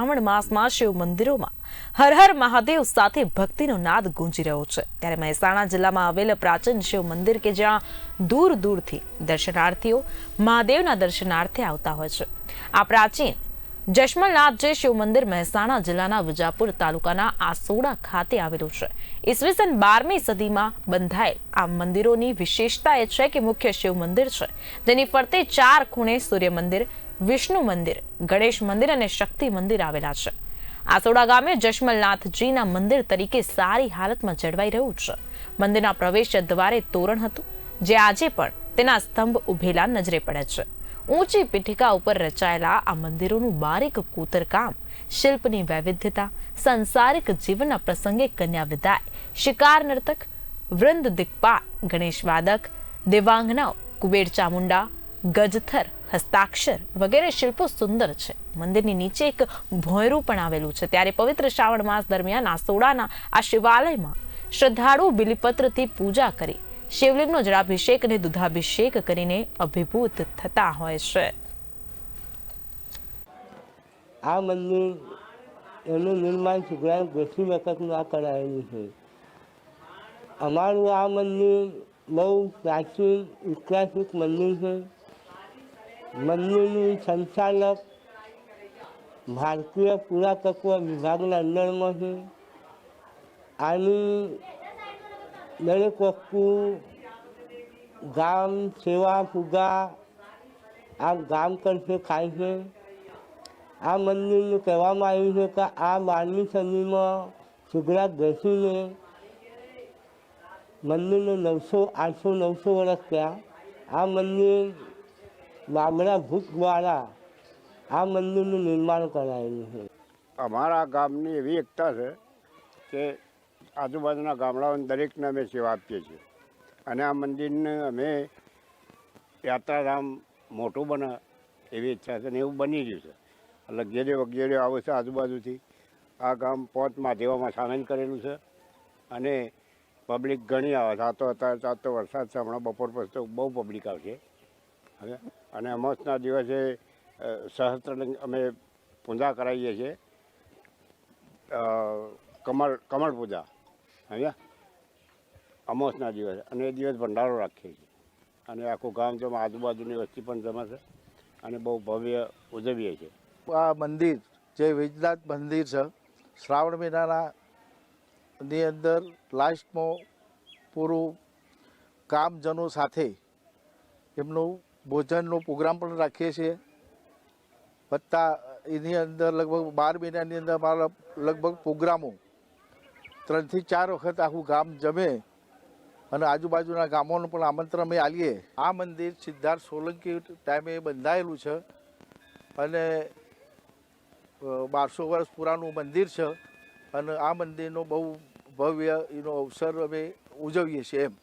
શ્રાવણ માસમાં શિવ મંદિરોમાં હર હર મહાદેવ સાથે ભક્તિનો નાદ ગુંજી રહ્યો છે. ત્યારે મહેસાણા જિલ્લામાં આવેલ પ્રાચીન શિવ મંદિર કે જ્યાં દૂર દૂરથી દર્શનાર્થીઓ મહાદેવના દર્શનાર્થે આવતા હોય છે. આ પ્રાચીન જશમલનાથજી શિવ મંદિર મહેસાણા જિલ્લાના વિજાપુર તાલુકાના આસોડા ખાતે આવેલું છે. ઈસવીસન બારમી સદીમાં બંધાયેલ આ મંદિરોની વિશેષતા એ છે કે મુખ્ય શિવ મંદિર છે. જેની ફરતે ચાર ખૂણે સૂર્ય મંદિર વિષ્ણુ મંદિર, ગણેશ મંદિર અને શક્તિ મંદિર આવેલા છે. આસોડા ગામે જશમલનાથજીના મંદિર તરીકે સારી હાલતમાં જળવાઈ રહ્યું છે. મંદિરના પ્રવેશ દ્વારે તોરણ હતું, જે આજે પણ તેના સ્તંભ ઉભેલા નજરે પડે છે. ઊંચી પીઠિકા ઉપર રચાયેલા આ મંદિરોનું બારીક કોતરકામ, શિલ્પની વૈવિધ્યતા, સંસારિક જીવનના પ્રસંગે કન્યા વિદાય, શિકાર નર્તક, વૃંદ દિગ્પાલ, ગણેશ વાદક, દેવાંગનાઓ, કુબેર ચામુંડા, ગજથર હસ્તાક્ષર વગેરે શિલ્પો સુંદર છે. મંદિરની નીચે એક ભોંયરું પણ આવેલું છે. ત્યારે પવિત્ર શ્રાવણ માસ દરમિયાન આસોડાના આ શિવાલયમાં શ્રદ્ધાળુઓ બિલીપત્રથી પૂજા કરી, શિવલિંગનો જળાભિષેક અને દુધાભિષેક કરીને અભિભૂત થતા હોય છે. આ મંદિર એનું નિર્માણ સુગ્રામ ગોસ્વી વખતનું આ કરાયેલું છે. અમારું આ મંદિર બહુ પ્રાચીન, ઐતિહાસિક મંદિર છે. મંદિરનું સંચાલક ભારતીય પુરાતત્વ વિભાગના અંદરમાં છે આની દરેક વસ્તુ, ગામ સેવા, ફુગા, આ ગામ તરફે ખાય છે. આ મંદિરનું કહેવામાં આવ્યું છે કે આ બારમી સદીમાં સુગરાત બેસીને મંદિરને નવસો, આઠસો, નવસો વર્ષ થયા. આ મંદિર બાબરા ભૂત દ્વારા આ મંદિરનું નિર્માણ કરાયેલું છે. અમારા ગામની એવી એકતા છે કે આજુબાજુના ગામડાઓને દરેકને અમે સેવા આપીએ છીએ. અને આ મંદિરને અમે યાત્રાધામ મોટું બને એવી ઈચ્છા છે ને એવું બની રહ્યું છે. એટલે ઘેરે વગેરે આવે છે આજુબાજુથી. આ ગામ પોત મહાદેવામાં સામેલ કરેલું છે. અને પબ્લિક ઘણી આવે છે. આ તો અત્યારે તો વરસાદ છે. હમણાં બપોર પછી તો બહુ પબ્લિક આવશે. અને અમાસના દિવસે સહસ્ત્રલિંગ અમે પૂજા કરાવીએ છીએ. કમળ કમળ પૂજા સમજ્યા અમાસના દિવસે. અને એ દિવસ ભંડારો રાખીએ છીએ. અને આખું ગામ તો આજુબાજુની વસ્તી પણ જમા છે અને બહુ ભવ્ય ઉજવીએ છીએ. આ મંદિર જે વૈજનાથ મંદિર છે, શ્રાવણ મહિનાના ની અંદર લાસ્ટમાં પૂરું કામજનો સાથે એમનું ભોજનનો પ્રોગ્રામ પણ રાખીએ છીએ. વત્તા એની અંદર લગભગ બાર મહિનાની અંદર અમારા લગભગ પ્રોગ્રામો ત્રણથી ચાર વખત આખું ગામ જમે અને આજુબાજુના ગામોનું પણ આમંત્રણ અમે આલીએ આ મંદિર સિદ્ધાર્થ સોલંકી ટાઈમે બંધાયેલું છે અને બારસો વર્ષ પુરાનું મંદિર છે અને આ મંદિરનો બહુ ભવ્ય એનો અવસર અમે ઉજવીએ છીએ એમ.